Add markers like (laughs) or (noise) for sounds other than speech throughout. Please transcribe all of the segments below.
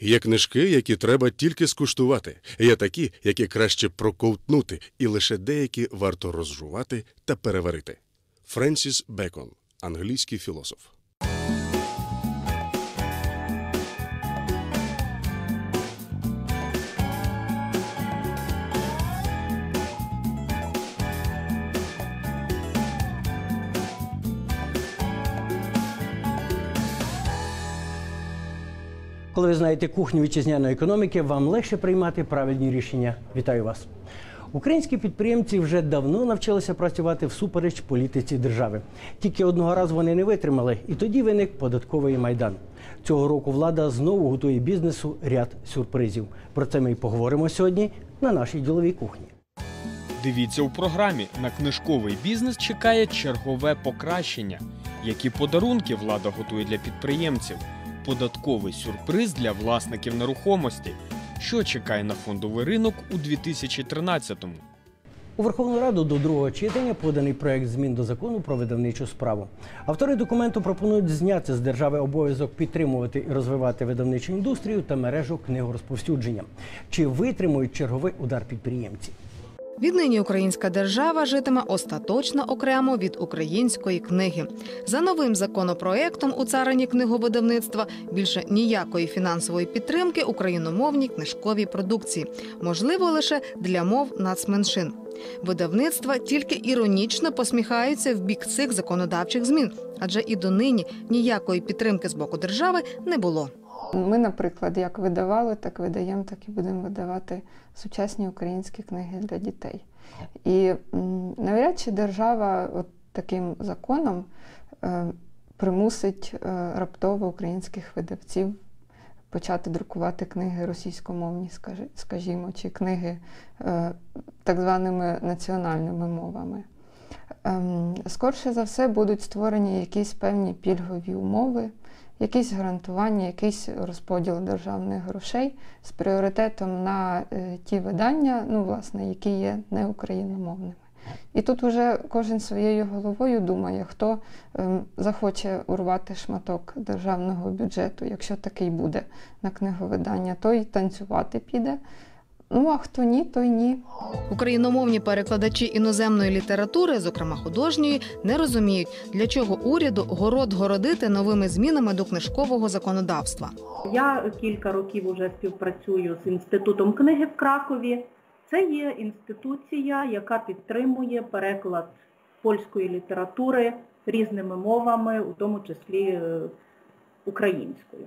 Є книжки, які треба тільки скуштувати. Є такі, які краще проковтнути, і лише деякі варто розжувати та переварити. Френсіс Бекон, англійський філософ. Коли ви знаєте кухню вітчизняної економіки, вам легше приймати правильні рішення. Вітаю вас. Українські підприємці вже давно навчилися працювати всупереч політиці держави. Тільки одного разу вони не витримали, і тоді виник податковий майдан. Цього року влада знову готує бізнесу ряд сюрпризів. Про це ми й поговоримо сьогодні на нашій діловій кухні. Дивіться у програмі на книжковий бізнес чекає чергове покращення. Які подарунки влада готує для підприємців? Податковий сюрприз для власників нерухомості. Що чекає на фондовий ринок у 2013-му? У Верховну Раду до другого читання поданий проект змін до закону про видавничу справу. Автори документу пропонують зняти з держави обов'язок підтримувати і розвивати видавничу індустрію та мережу книгорозповсюдження. Чи витримують черговий удар підприємці? Віднині українська держава житиме остаточно окремо від української книги. За новим законопроектом у царині книговидавництва більше ніякої фінансової підтримки україномовній книжковій продукції, можливо лише для мов нацменшин. Видавництва тільки іронічно посміхаються в бік цих законодавчих змін, адже і донині ніякої підтримки з боку держави не було. Ми, наприклад, як видавали, так видаємо, так і будемо видавати сучасні українські книги для дітей. І навряд чи держава от таким законом е, примусить е, раптово українських видавців почати друкувати книги російськомовні, скажімо, чи книги е, так званими національними мовами. Ем, Скорше за все будуть створені якісь певні пільгові умови, якісь гарантування, якийсь розподіл державних грошей з пріоритетом на е, ті видання, ну, власне, які є неукраїномовними. І тут вже кожен своєю головою думає, хто ем, захоче урвати шматок державного бюджету, якщо такий буде на книговидання, той танцювати піде. Ну а хто ні, той ні. Україномовні перекладачі іноземної літератури, зокрема художньої, не розуміють, для чого уряду город городити новими змінами до книжкового законодавства. Я кілька років вже співпрацюю з інститутом книги в Кракові. Це є інституція, яка підтримує переклад польської літератури різними мовами, у тому числі е, українською.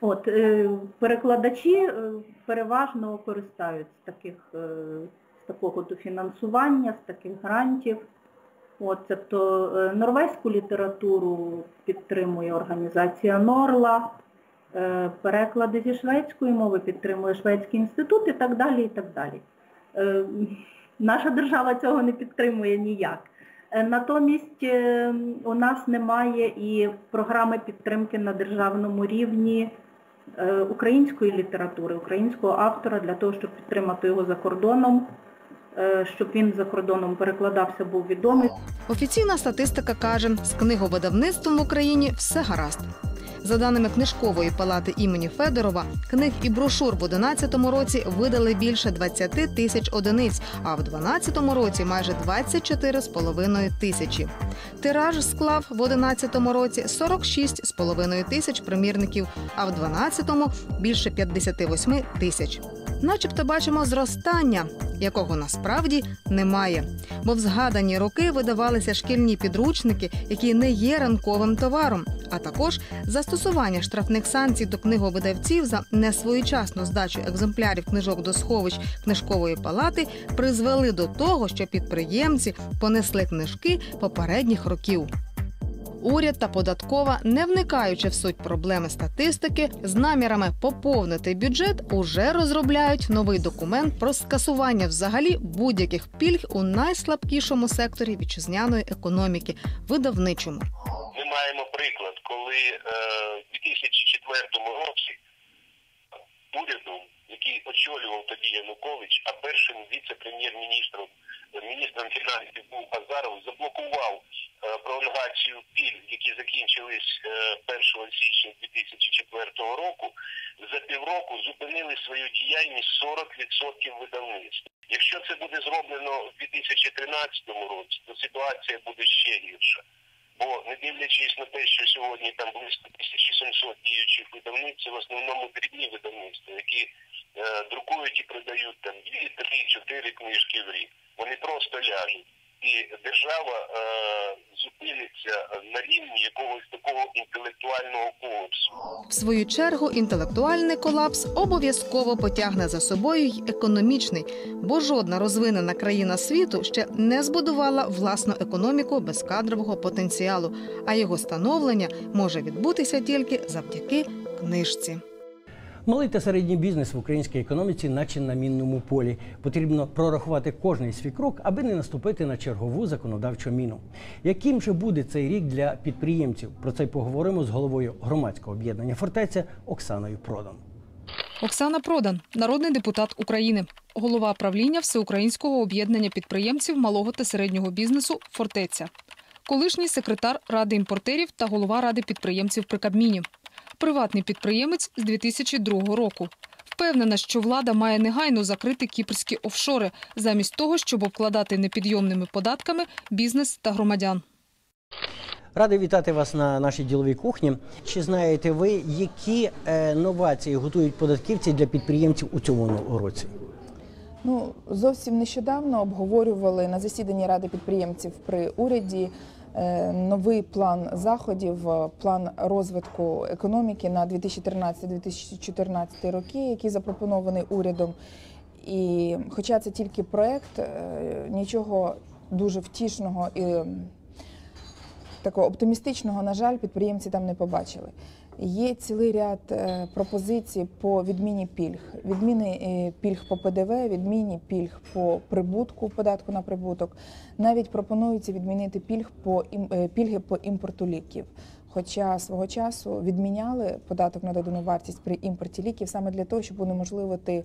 От, е, перекладачі е, переважно користаються з таких, е, з такого дофінансування, з таких грантів. От, тобто норвезьку літературу підтримує організація Норла, переклади зі шведської мови підтримує Шведський інститут і так далі. і так далі. Наша держава цього не підтримує ніяк. Натомість у нас немає і програми підтримки на державному рівні української літератури, українського автора для того, щоб підтримати його за кордоном, е, щоб він за кордоном перекладався, був відомий. Офіційна статистика каже, з книговидавництвом в Україні все гаразд. За даними книжкової палати імені Федорова, книг і брошур в 2011 році видали більше 20 тисяч одиниць, а в 2012 році майже 24,5 тисячі. Тираж склав в 2011 році 46,5 тисяч примірників, а в 2012 – більше 58 тисяч. Начебто бачимо зростання, якого насправді немає. Бо в згадані роки видавалися шкільні підручники, які не є ранковим товаром, а також застосування штрафних санкцій до книговидавців за несвоєчасну здачу екземплярів книжок до сховищ книжкової палати призвели до того, що підприємці понесли книжки попередніх років. Уряд та податкова, не вникаючи в суть проблеми статистики, з намірами поповнити бюджет, уже розробляють новий документ про скасування взагалі будь-яких пільг у найслабкішому секторі вітчизняної економіки видавничому. Ми маємо приклад, коли е, в 2004 році урядом, який очолював тоді Янукович, а першим віце-прем'єр-міністром міністром фінансів був Азаров, заблокував е, пролонгацію пільг, які закінчились е, 1 січня 2004 року. За півроку зупинили свою діяльність 40% видавництв. Якщо це буде зроблено в 2013 році, то ситуація буде ще гірша. Бо не дивлячись на те, що сьогодні там близько 1700 діючих видавництв, це в основному дрібні видавництва, які е, друкують і продають там 2, 3, 4 книжки в рік. Вони просто ляжуть. І держава е, зупиниться на рівні якогось такого інтелектуального колапсу. В свою чергу, інтелектуальний колапс обов'язково потягне за собою й економічний, бо жодна розвинена країна світу ще не збудувала власну економіку без кадрового потенціалу, а його становлення може відбутися тільки завдяки книжці. Малий та середній бізнес в українській економіці, наче на мінному полі. Потрібно прорахувати кожний свій крок, аби не наступити на чергову законодавчу міну. Яким же буде цей рік для підприємців? Про це поговоримо з головою громадського об'єднання фортеця Оксаною Продан. Оксана Продан, народний депутат України, голова правління Всеукраїнського об'єднання підприємців малого та середнього бізнесу Фортеця, колишній секретар ради імпортерів та голова ради підприємців при Кабміні, приватний підприємець з 2002 року. Впевнена, що влада має негайно закрити кіпрські офшори, замість того, щоб обкладати непідйомними податками бізнес та громадян. Радий вітати вас на нашій діловій кухні. Чи знаєте ви, які е, новації готують податківці для підприємців у цьому році? Ну, зовсім нещодавно обговорювали на засіданні Ради підприємців при уряді новий план заходів, е, план розвитку економіки на 2013-2014 роки, який запропонований урядом. І хоча це тільки проект, е, нічого дуже втішного і такого оптимістичного, на жаль, підприємці там не побачили. Є цілий ряд е, пропозицій по відміні пільг, відміни е, пільг по ПДВ, відміні пільг по прибутку, податку на прибуток. Навіть пропонується відмінити пільг по е, пільги по імпорту ліків. Хоча свого часу відміняли податок на додану вартість при імпорті ліків саме для того, щоб унеможливити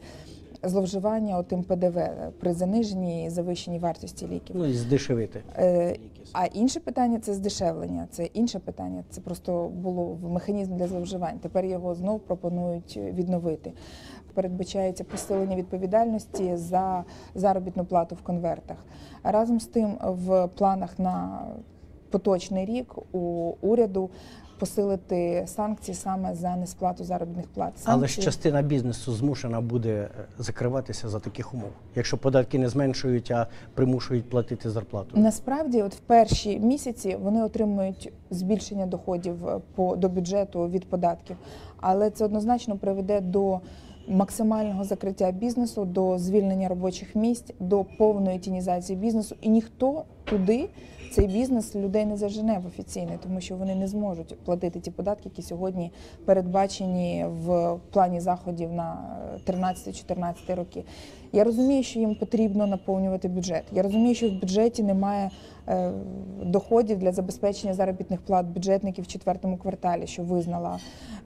зловживання отим ПДВ при заниженні і завищенні вартості ліків. Ну і здешевити. Е, А інше питання це здешевлення. Це інше питання. Це просто було в механізм для зловживань. Тепер його знов пропонують відновити. Передбачається посилення відповідальності за заробітну плату в конвертах. Разом з тим, в планах на поточний рік у уряду посилити санкції саме за несплату заробітних плат. Але ж частина бізнесу змушена буде е, закриватися за таких умов, якщо податки не зменшують, а примушують платити зарплату. Насправді, от в перші місяці вони отримують збільшення доходів е, по до бюджету від податків, але це однозначно приведе до максимального закриття бізнесу, до звільнення робочих місць, до повної тінізації бізнесу, і ніхто туди цей бізнес людей не зажене в офіційний, тому що вони не зможуть платити ті податки, які сьогодні передбачені в плані заходів на 13-14 роки. Я розумію, що їм потрібно наповнювати бюджет. Я розумію, що в бюджеті немає е, доходів для забезпечення заробітних плат бюджетників в четвертому кварталі, що визнала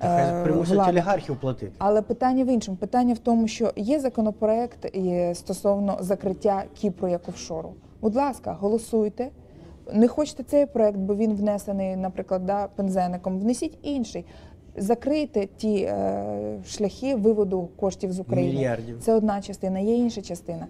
е, примусять влада. олігархів платити. Але питання в іншому. Питання в тому, що є законопроект стосовно закриття Кіпру як офшору. Будь ласка, голосуйте. Не хочете цей проект, бо він внесений, наприклад, да, пензеником. Внесіть інший. Закрийте ті е, шляхи виводу коштів з України. Мільярдів. Це одна частина, є інша частина.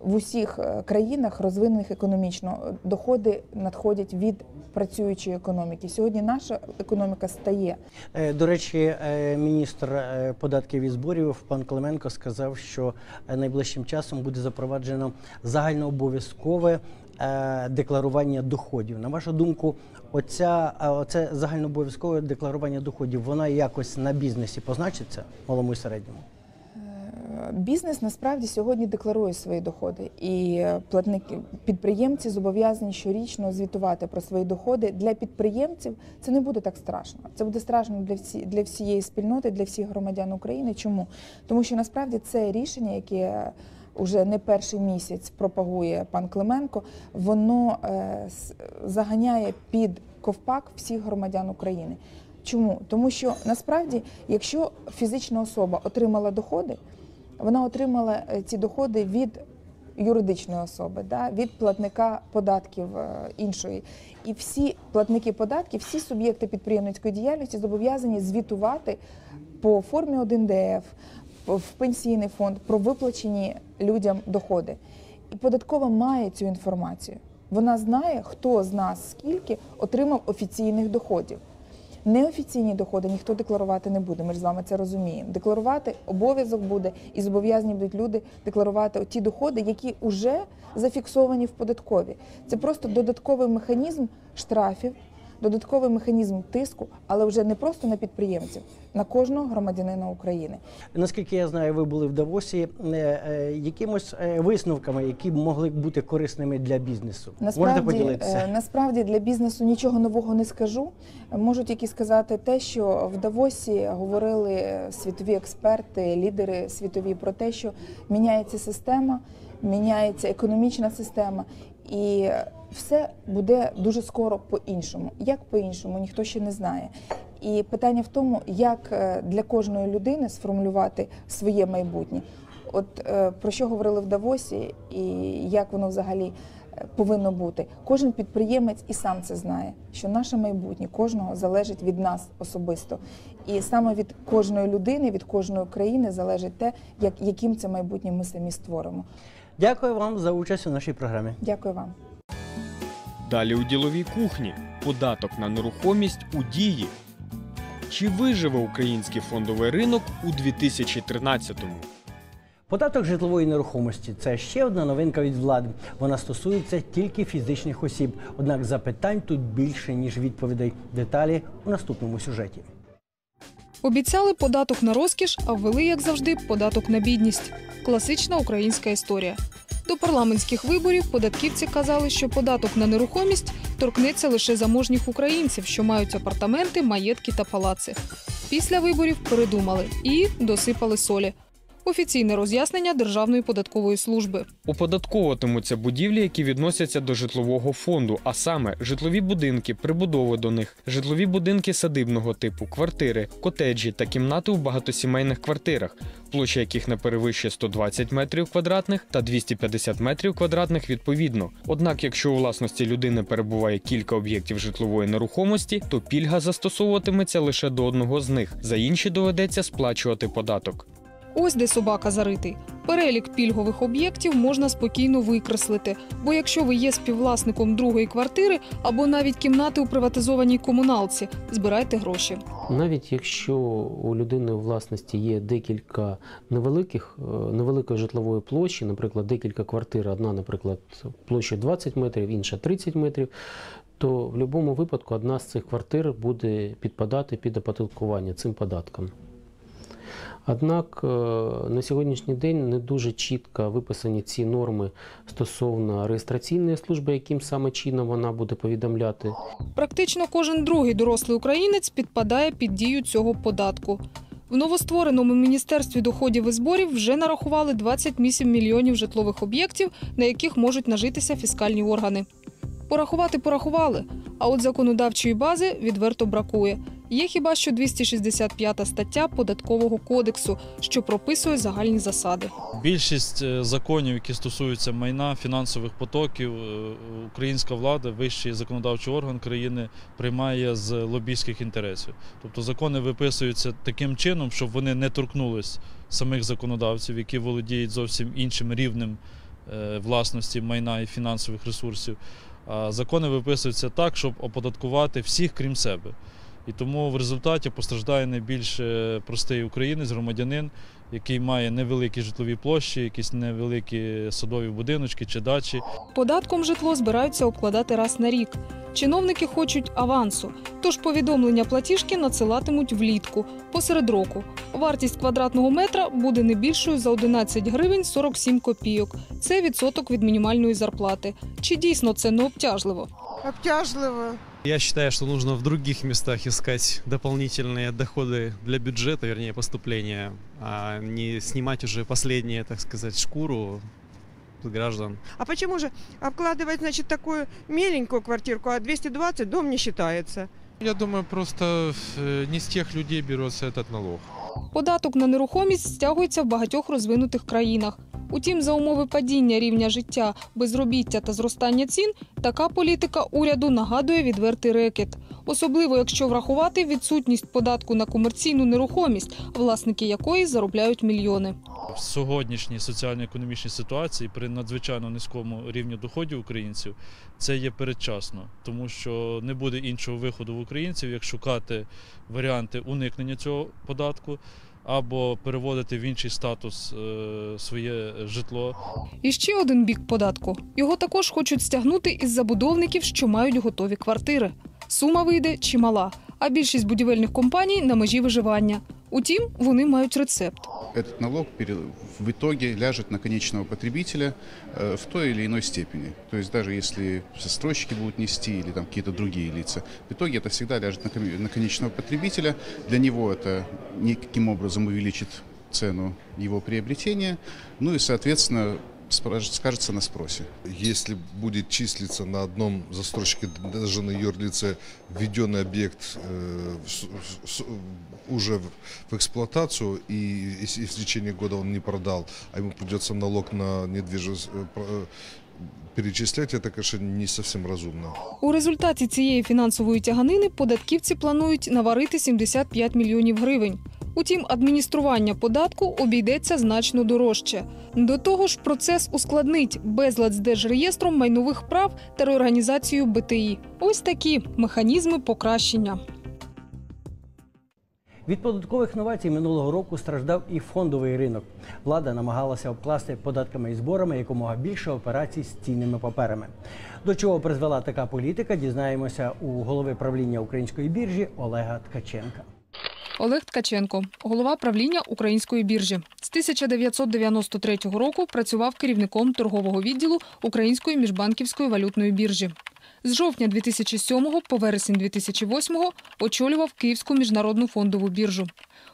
В усіх е, країнах, розвинених економічно, доходи надходять від працюючої економіки. Сьогодні наша економіка стає Е, До речі, е, міністр податків і зборів пан Клименко сказав, що найближчим часом буде запроваджено загальнообов'язкове декларування доходів. На вашу думку, оця е, оце загальнообов'язкове декларування доходів, вона якось на бізнесі позначиться малому і середньому? Бізнес насправді сьогодні декларує свої доходи, і платники підприємці зобов'язані щорічно звітувати про свої доходи. Для підприємців це не буде так страшно. Це буде страшно для всі для всієї спільноти, для всіх громадян України. Чому? Тому що насправді це рішення, яке уже не перший місяць пропагує пан Клименко, воно е, заганяє під ковпак всіх громадян України. Чому? Тому що насправді, якщо фізична особа отримала доходи, вона отримала е, ці доходи від юридичної особи, да, від платника податків е, іншої. І всі платники податків, всі суб'єкти підприємницької діяльності зобов'язані звітувати по формі 1ДФ, в пенсійний фонд про виплачені людям доходи. І податкова має цю інформацію. Вона знає, хто з нас скільки отримав офіційних доходів. Неофіційні доходи ніхто декларувати не буде. Ми ж з вами це розуміємо. Декларувати обов'язок буде, і зобов'язані будуть люди декларувати ті доходи, які вже зафіксовані в податкові. Це просто додатковий механізм штрафів, додатковий механізм тиску, але вже не просто на підприємців, на кожного громадянина України. Наскільки я знаю, ви були в Давосі е, е, якимось е, висновками, які б могли бути корисними для бізнесу. Можете Насправді, поділитися? е, насправді для бізнесу нічого нового не скажу. Можу тільки сказати те, що в Давосі говорили світові експерти, лідери світові про те, що міняється система, міняється економічна система, і все буде дуже скоро по-іншому. Як по-іншому, ніхто ще не знає. І питання в тому, як е, для кожної людини сформулювати своє майбутнє. От е, про що говорили в Давосі, і як воно взагалі е, повинно бути. Кожен підприємець і сам це знає, що наше майбутнє кожного залежить від нас особисто. І саме від кожної людини, від кожної країни залежить те, як, яким це майбутнє ми самі створимо. Дякую вам за участь у нашій програмі. Дякую вам. Далі у діловій кухні податок на нерухомість у дії. Чи виживе український фондовий ринок у 2013-му? Податок житлової нерухомості це ще одна новинка від влади. Вона стосується тільки фізичних осіб. Однак запитань тут більше ніж відповідей. Деталі у наступному сюжеті. Обіцяли податок на розкіш, а ввели, як завжди, податок на бідність. Класична українська історія. До парламентських виборів податківці казали, що податок на нерухомість торкнеться лише заможніх українців, що мають апартаменти, маєтки та палаци. Після виборів передумали і досипали солі. Офіційне роз'яснення Державної податкової служби. Оподатковуватимуться будівлі, які відносяться до житлового фонду, а саме житлові будинки, прибудови до них, житлові будинки садибного типу, квартири, котеджі та кімнати у багатосімейних квартирах, площа яких не перевищує 120 метрів квадратних та 250 метрів квадратних відповідно. Однак, якщо у власності людини перебуває кілька об'єктів житлової нерухомості, то пільга застосовуватиметься лише до одного з них. За інші доведеться сплачувати податок. Ось де собака заритий. Перелік пільгових об'єктів можна спокійно викреслити, бо якщо ви є співвласником другої квартири або навіть кімнати у приватизованій комуналці, збирайте гроші. Навіть якщо у людини у власності є декілька невеликих, е, невеликої житлової площі, наприклад, декілька квартир, одна, наприклад, площа 20 метрів, інша 30 метрів, то в будь-якому випадку одна з цих квартир буде підпадати під оподаткування цим податком. Однак е, на сьогоднішній день не дуже чітко виписані ці норми стосовно реєстраційної служби, яким саме чином вона буде повідомляти Практично кожен другий дорослий українець підпадає під дію цього податку. В новоствореному міністерстві доходів і зборів вже нарахували 28 мільйонів житлових об'єктів, на яких можуть нажитися фіскальні органи. Порахувати порахували, а от законодавчої бази відверто бракує. Є хіба що 265 стаття податкового кодексу, що прописує загальні засади. Більшість е, законів, які стосуються майна, фінансових потоків, е, українська влада, вищий законодавчий орган країни приймає з лобійських інтересів. Тобто закони виписуються таким чином, щоб вони не торкнулись самих законодавців, які володіють зовсім іншим рівнем е, власності майна і фінансових ресурсів. А закони виписуються так, щоб оподаткувати всіх, крім себе. І тому в результаті постраждає найбільш е, простий українець, громадянин, який має невеликі житлові площі, якісь невеликі садові будиночки чи дачі. Податком житло збираються обкладати раз на рік. Чиновники хочуть авансу, тож повідомлення платіжки надсилатимуть влітку, посеред року. Вартість квадратного метра буде не більшою за 11 гривень 47 копійок. Це відсоток від мінімальної зарплати. Чи дійсно це не обтяжливо? Обтяжливо. Я считаю, что нужно в других местах искать дополнительные доходы для бюджета, вернее поступления, а не снимать уже последние, так сказать, шкуру с граждан. А почему же обкладывать, значит, такую меленькую квартирку, а 220 дом не считается? Я думаю, просто э, не с тех людей берется этот налог. Податок на нерухомість стягується в багатьох розвинутих країнах. Утім, за умови падіння рівня життя, безробіття та зростання цін, така політика уряду нагадує відвертий рекет. Особливо якщо врахувати відсутність податку на комерційну нерухомість, власники якої заробляють мільйони. В сьогоднішній соціально-економічній ситуації при надзвичайно низькому рівні доходів українців це є передчасно, тому що не буде іншого виходу в українців, як шукати варіанти уникнення цього податку або переводити в інший статус е, своє житло. І ще один бік податку. Його також хочуть стягнути із забудовників, що мають готові квартири. Сума вийде чимала, а більшість будівельних компаній на межі виживання. Утім, вони мають рецепт. Этот налог пере- в итоге ляжет на конечного потребителя э, в той или иной степени. То есть даже если застройщики будут нести или там какие-то другие лица, в итоге это всегда ляжет на, коми- на конечного потребителя. Для него это никаким образом увеличит цену его приобретения, ну и, соответственно, спра- скажется на спросе. Если будет числиться на одном застройщике, даже на юрлице, введенный объект э, в с- уже в, в эксплуатацию, и если в течение года он не продал, а ему придется налог на недвижимость э, э, перечислять, это, конечно, не совсем разумно. У результаті цієї фінансової тяганини податківці планують наварити 75 мільйонів гривень. Утім, адміністрування податку обійдеться значно дорожче. До того ж, процес ускладнить безлад з держреєстром майнових прав та реорганізацією БТІ. Ось такі механізми покращення. Від податкових новацій минулого року страждав і фондовий ринок. Влада намагалася обкласти податками і зборами якомога більше операцій з цінними паперами. До чого призвела така політика, дізнаємося у голови правління української біржі Олега Ткаченка. Олег Ткаченко, голова правління української біржі. З 1993 року працював керівником торгового відділу Української міжбанківської валютної біржі. З жовтня 2007 по вересень 2008 очолював Київську міжнародну фондову біржу.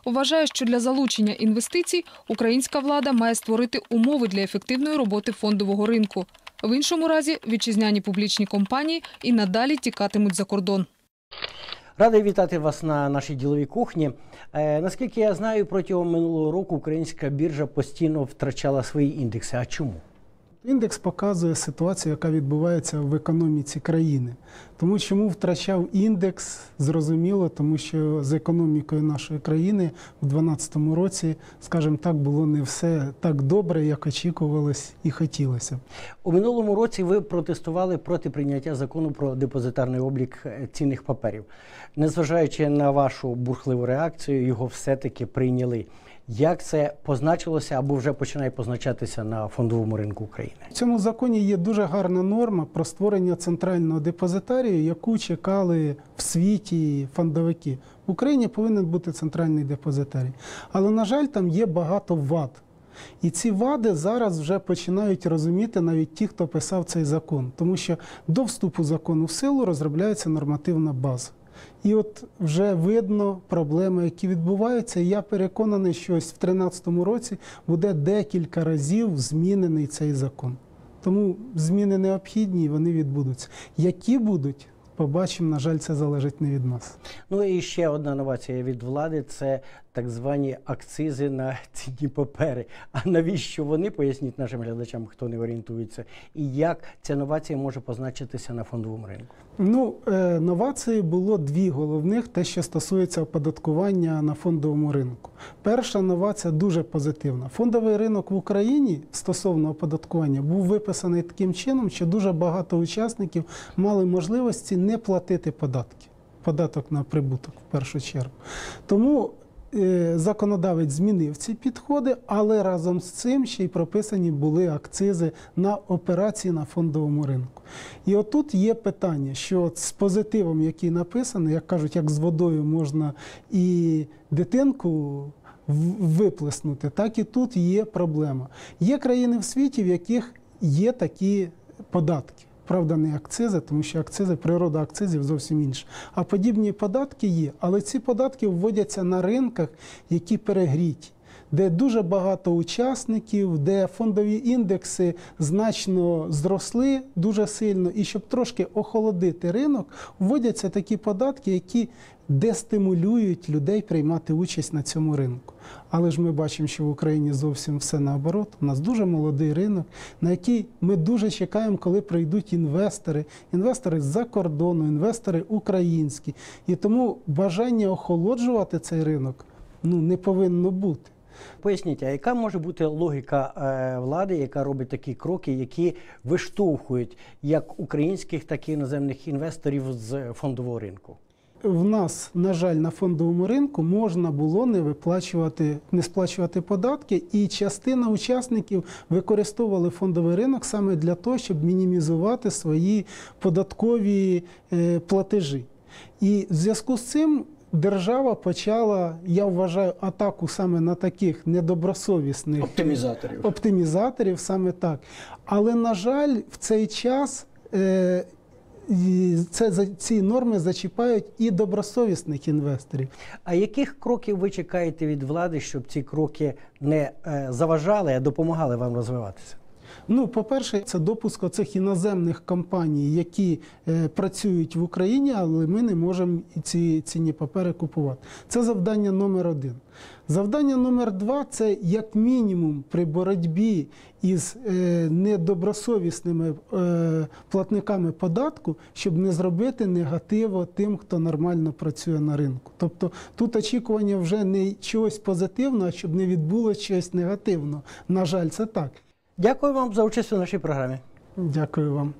Вважає, що для залучення інвестицій українська влада має створити умови для ефективної роботи фондового ринку. В іншому разі вітчизняні публічні компанії і надалі тікатимуть за кордон. Радий вітати вас на нашій діловій кухні. Е, наскільки я знаю, протягом минулого року українська біржа постійно втрачала свої індекси. А чому? Індекс показує ситуацію, яка відбувається в економіці країни. Тому чому втрачав індекс, зрозуміло, тому що з економікою нашої країни в 2012 році, скажімо так, було не все так добре, як очікувалось і хотілося. У минулому році ви протестували проти прийняття закону про депозитарний облік е, цінних паперів. Незважаючи на вашу бурхливу реакцію, його все-таки прийняли. Як це позначилося або вже починає позначатися на фондовому ринку України? В цьому законі є дуже гарна норма про створення центрального депозитарію, яку чекали в світі фондовики. В Україні повинен бути центральний депозитарій. Але, на жаль, там є багато вад. І ці вади зараз вже починають розуміти навіть ті, хто писав цей закон, тому що до вступу закону в силу розробляється нормативна база. І от вже видно проблеми, які відбуваються. Я переконаний, що ось в 2013 році буде декілька разів змінений цей закон. Тому зміни необхідні і вони відбудуться. Які будуть, побачимо, на жаль, це залежить не від нас. Ну і ще одна новація від влади це так звані акцизи на (laughs) цінні папери. А навіщо вони поясніть нашим глядачам, хто не орієнтується, і як ця новація може позначитися на фондовому ринку? Ну, е, новації було дві головних, те, що стосується оподаткування на фондовому ринку. Перша новація дуже позитивна. Фондовий ринок в Україні стосовно оподаткування був виписаний таким чином, що дуже багато учасників мали можливості не платити податки. Податок на прибуток в першу чергу. Тому законодавець змінив ці підходи, але разом з цим ще й прописані були акцизи на операції на фондовому ринку. І отут є питання, що з позитивом, який написаний, як кажуть, як з водою можна і дитинку виплеснути, так і тут є проблема. Є країни в світі, в яких є такі податки. Правда, не акцизи, тому що акцизи, природа акцизів зовсім інша. А подібні податки є, але ці податки вводяться на ринках, які перегріті. Де дуже багато учасників, де фондові індекси значно зросли дуже сильно, і щоб трошки охолодити ринок, вводяться такі податки, які дестимулюють людей приймати участь на цьому ринку. Але ж ми бачимо, що в Україні зовсім все наоборот. У нас дуже молодий ринок, на який ми дуже чекаємо, коли прийдуть інвестори, інвестори з-за кордону, інвестори українські. І тому бажання охолоджувати цей ринок ну, не повинно бути. Поясніть, а яка може бути логіка е, влади, яка робить такі кроки, які виштовхують як українських, так і іноземних інвесторів з фондового ринку? В нас, на жаль, на фондовому ринку можна було не виплачувати, не сплачувати податки, і частина учасників використовували фондовий ринок саме для того, щоб мінімізувати свої податкові е, платежі. І в зв'язку з цим держава почала, я вважаю, атаку саме на таких недобросовісних Оптимізаторів. оптимізаторів, саме так. Але, на жаль, в цей час. Е, це за- ці норми зачіпають і добросовісних інвесторів. А яких кроків ви чекаєте від влади, щоб ці кроки не е, заважали, а допомагали вам розвиватися? Ну, по-перше, це допуск цих іноземних компаній, які е, працюють в Україні, але ми не можемо ці цінні папери купувати. Це завдання номер один. Завдання номер два це як мінімум при боротьбі із е, недобросовісними е, платниками податку, щоб не зробити негативу тим, хто нормально працює на ринку. Тобто тут очікування вже не чогось позитивного, а щоб не відбулося щось негативного. На жаль, це так. Дякую вам за участь у нашій програмі. Дякую вам.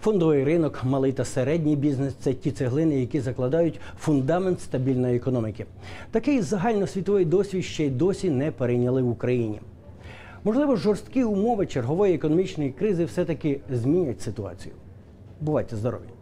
Фондовий ринок, малий та середній бізнес це ті цеглини, які закладають фундамент стабільної економіки. Такий загальносвітовий досвід ще й досі не перейняли в Україні. Можливо, жорсткі умови чергової економічної кризи все-таки змінять ситуацію. Бувайте здорові!